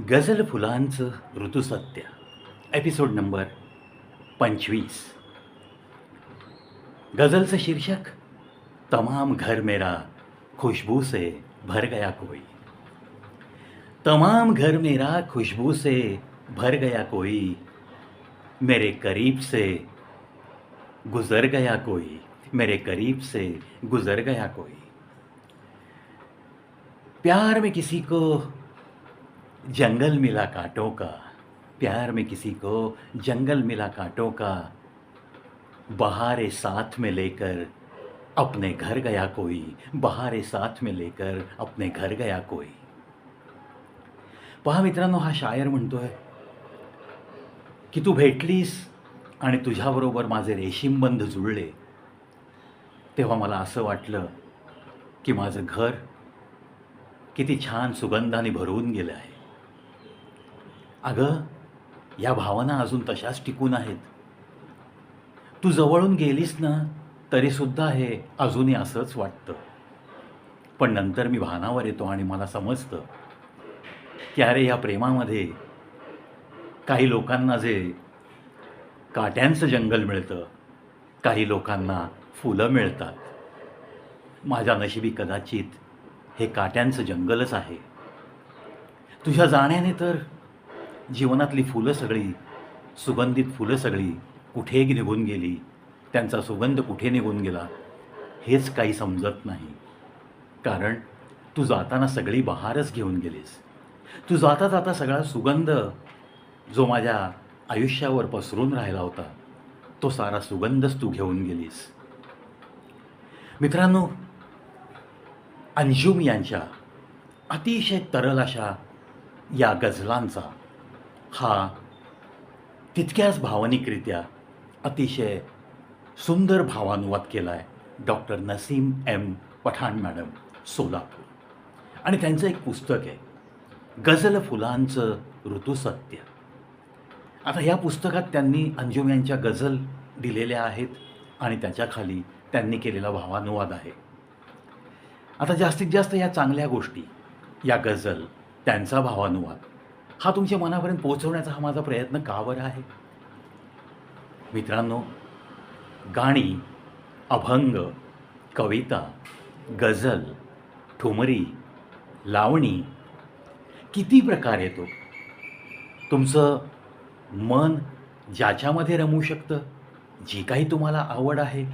गझल फुलांचं ऋतुसत्य. Episode number पंचवीस. गझलचं शीर्षक, तमाम घर मेरा खुशबू से भर गया कोई. तमाम घर मेरा खुशबू से भर गया कोई, मेरे करीब से गुजर गया कोई, मेरे करीब से गुजर गया कोई. प्यार में किसी को जंगल मिला कांटों का प्यार में किसी को जंगल मिला कांटों का बहारे साथ में लेकर अपने घर गया कोई बहारे साथ में लेकर अपने घर गया कोई। पहा मित्रांनो हा शायर म्हणतोय की तू भेटलीस आणि तुझ्याबरोबर माझे रेशीमबंध जुळले तेव्हा मला असं वाटलं की माझं घर किती छान सुगंधाने भरवून गेलं आहे. अगं या भावना अजून तशाच टिकून आहेत. तू जवळून गेलीस ना तरीसुद्धा हे अजूनही असंच वाटतं. पण नंतर मी भानावर येतो आणि मला समजतं की अरे या प्रेमामध्ये काही लोकांना जे काट्यांचं जंगल मिळतं काही लोकांना फुलं मिळतात. माझ्या नशिबी कदाचित हे काट्यांचं जंगलच आहे. तुझ्या जाण्याने तर जीवनातली फुलं सगळी सुगंधित फुलं सगळी कुठे निघून गेली? त्यांचा सुगंध कुठे निघून गेला? हेच काही समजत नाही. कारण तू जाताना सगळी बहारच घेऊन गेलीस. तू जाता जाता सगळा सुगंध जो माझ्या आयुष्यावर पसरून राहिला होता तो सारा सुगंधच तू घेऊन गेलीस. मित्रांनो अंजुम यांच्या अतिशय तरल अशा या गझलांचा हा. तितक्याच भावनिकरित्या अतिशय सुंदर भावानुवाद केला आहे doctor Naseem M. Pathan madam Solapur. आणि त्यांचं एक पुस्तक आहे गझल फुलांचं ऋतुसत्य. आता या पुस्तकात त्यांनी अंजुम यांच्या गझल दिलेल्या आहेत आणि त्याच्याखाली त्यांनी केलेला भावानुवाद आहे. आता जास्तीत जास्त या चांगल्या गोष्टी या गझल त्यांचा भावानुवाद हा तुमच्या मनापर्यंत पोहोचवण्याचा हा माझा प्रयत्न का बरं आहे? मित्रांनो गाणी अभंग कविता गझल ठुमरी लावणी किती प्रकार येतो? तुमचं मन ज्याच्यामध्ये रमू शकतं जी काही तुम्हाला आवड आहे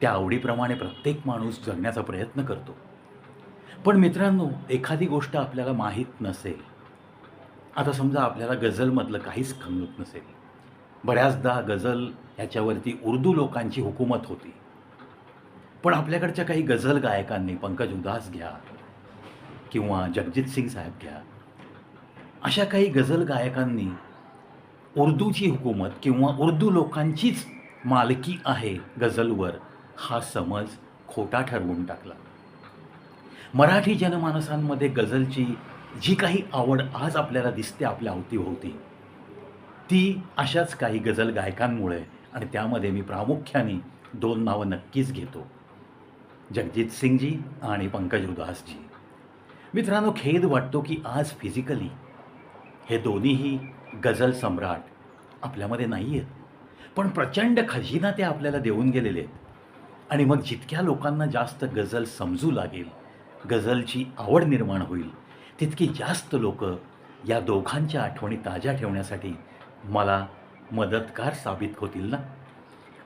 त्या आवडीप्रमाणे प्रत्येक माणूस जगण्याचा प्रयत्न करतो. पण मित्रांनो एखादी गोष्ट आपल्याला माहीत नसेल आता समजा आपल्याला गझलमधलं काहीच समजत नसेल. बऱ्याचदा गझल ह्याच्यावरती उर्दू लोकांची हुकूमत होती. पण आपल्याकडच्या काही गझल गायकांनी पंकज उदास घ्या किंवा जगजित सिंग साहेब घ्या. अशा काही गझल गायकांनी उर्दूची हुकूमत किंवा उर्दू लोकांचीच मालकी आहे गझलवर हा समज खोटा ठरवून टाकला. मराठी जनमानसांमध्ये गझलची जी काही आवड आज आपल्याला दिसते आपल्या अवतीभोवती ती अशाच काही गझल गायकांमुळे आणि त्यामध्ये मी प्रामुख्याने दोन नावं नक्कीच घेतो. जगजित सिंगजी आणि पंकज उदासजी. मित्रांनो खेद वाटतो की आज फिजिकली हे दोन्हीही गझल सम्राट आपल्यामध्ये नाही आहेत पण प्रचंड खजिना ते आपल्याला देऊन गेलेले आहेत. आणि मग जितक्या लोकांना जास्त गझल समजू लागेल गझलची आवड निर्माण होईल तितकी जास्त लोक या दोघांच्या आठवणी ताज्या ठेवण्यासाठी मला मदतगार साबित होतील ना?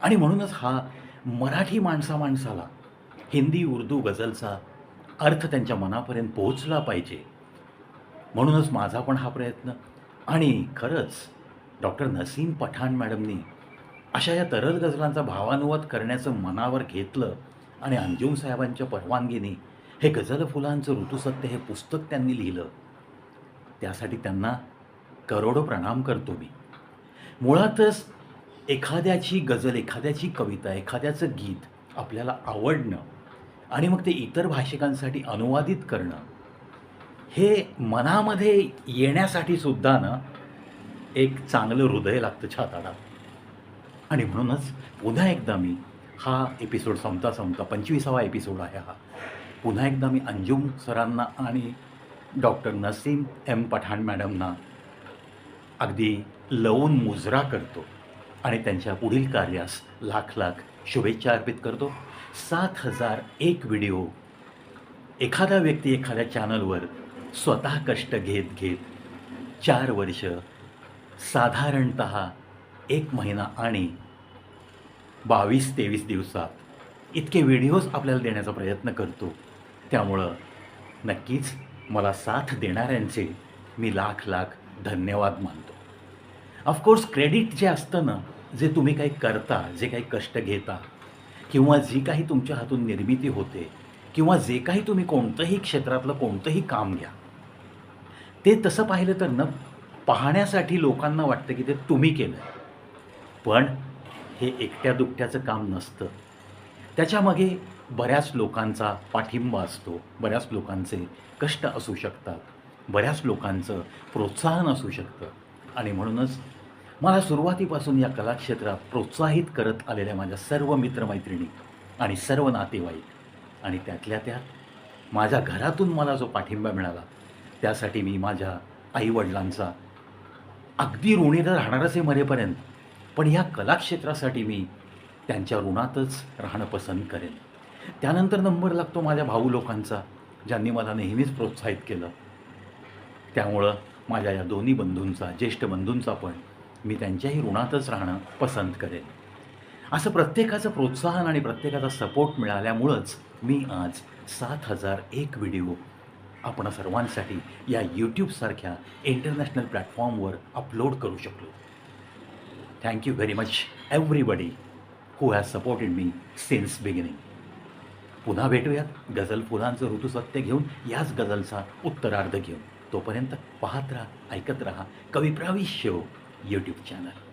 आणि म्हणूनच हा मराठी माणसा माणसाला हिंदी उर्दू गझलचा अर्थ त्यांच्या मनापर्यंत पोहोचला पाहिजे. म्हणूनच माझा पण हा प्रयत्न. आणि खरंच डॉक्टर नसीम पठाण मॅडमनी अशा या तरल गझलांचा भावानुवाद करण्याचं मनावर घेतलं आणि अंजुम साहेबांच्या परवानगीने हे गझल फुलांचं ऋतुसत्य हे पुस्तक त्यांनी लिहिलं. त्यासाठी त्यांना करोडो प्रणाम करतो मी. मुळातच एखाद्याची गझल एखाद्याची कविता एखाद्याचं गीत आपल्याला आवडणं आणि मग ते इतर भाषिकांसाठी अनुवादित करणं हे मनामध्ये येण्यासाठी सुद्धा ना एक चांगलं हृदय लागतं छाताडा आणि म्हणूनच पुन्हा एकदा मी हा एपिसोड संपता संपता पंचवीसावा एपिसोड आहे हा. पुन्हा एकदा मी अंजुम सरांना आणि डॉक्टर नसीम एम पठाण मॅडमना अगदी लवून मुजरा करतो आणि त्यांच्या पुढील कार्यास लाख लाख शुभेच्छा अर्पित करतो. सात हजार एक व्हिडिओ. एखादा व्यक्ती एखाद्या चॅनलवर स्वतः कष्ट घेत घेत चार वर्ष साधारणत एक महिना आणि बावीस तेवीस दिवसात इतके व्हिडिओज आपल्याला देण्याचा प्रयत्न करतो. त्यामुळं नक्कीच मला साथ देणाऱ्यांचे मी लाख लाख धन्यवाद मानतो. ऑफकोर्स क्रेडिट जे असतं ना जे तुम्ही काही करता जे काही कष्ट घेता किंवा जी काही तुमच्या हातून निर्मिती होते किंवा जे काही तुम्ही कोणतंही क्षेत्रातलं कोणतंही काम घ्या ते तसं पाहिलं तर न पाहण्यासाठी लोकांना वाटतं की ते तुम्ही केलं पण हे एकट्या दुकट्याचं काम नसतं. त्याच्यामागे बऱ्याच लोकांचा पाठिंबा असतो बऱ्याच लोकांचे कष्ट असू शकतात बऱ्याच लोकांचं प्रोत्साहन असू शकतं. आणि म्हणूनच मला सुरुवातीपासून या कलाक्षेत्रात प्रोत्साहित करत आलेल्या माझ्या सर्व मित्रमैत्रिणी आणि सर्व नातेवाईक आणि त्यातल्या त्यात माझ्या घरातून मला जो पाठिंबा मिळाला त्यासाठी मी माझ्या आईवडिलांचा अगदी ऋणी तर राहणारच आहे मरेपर्यंत. पण ह्या कलाक्षेत्रासाठी मी त्यांच्या ऋणातच राहणं पसंत करेन. त्यानंतर नंबर लागतो माझ्या भाऊ लोकांचा ज्यांनी मला नेहमीच प्रोत्साहित केलं. त्यामुळं माझ्या या दोन्ही बंधूंचा ज्येष्ठ बंधूंचा पण मी त्यांच्याही ऋणातच राहणं पसंत करेन. असं प्रत्येकाचं प्रोत्साहन आणि प्रत्येकाचा सपोर्ट मिळाल्यामुळंच मी आज सात हजार एक व्हिडिओ आपण सर्वांसाठी या यूट्यूबसारख्या इंटरनॅशनल प्लॅटफॉर्मवर अपलोड करू शकलो. Thank you very much everybody who has supported me since beginning पुन्हा भेटूयात. गझल फुलांचं ऋतुसत्य घेऊन याच गझलचा उत्तरार्ध घेऊन. तोपर्यंत पाहत राहा ऐकत राहा कविप्रावी शो यूट्यूब चॅनल